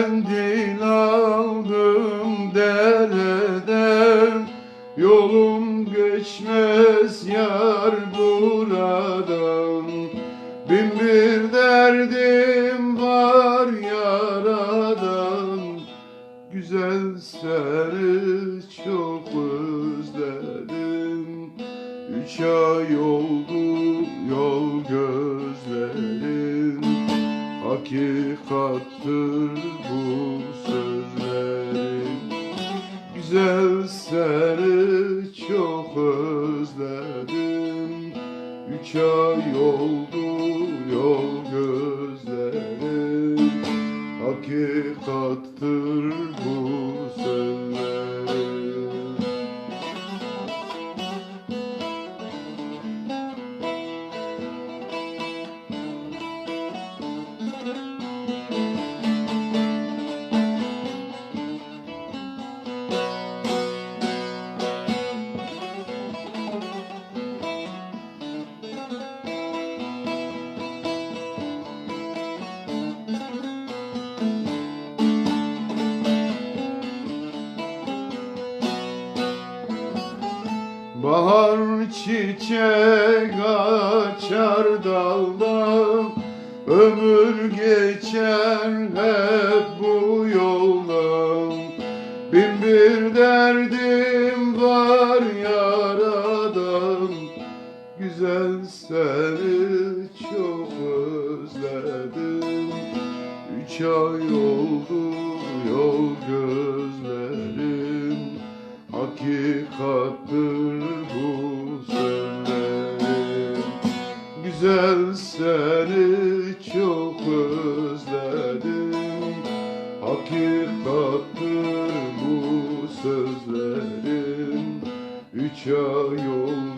mendil aldım dereden Yolum geçmez yar buradan. Bin bir derdim var yaradan Güzel seni çok özledim. Üç ay oldu yol gözlerim. Hakikattır bu sözlerim Güzel seni çok özledim. Üç ay oldu yol gözlerim Hakikattır bu Bahar çiçek açar dalda Ömür geçer hep bu yoldan. Bin bir derdim var yaradan Güzel seni çok özledim. Üç ay oldu yol gözlerim Hakikattır Güzel seni çok özledim. Hakikattır bu sözlerim. Üç ay oldu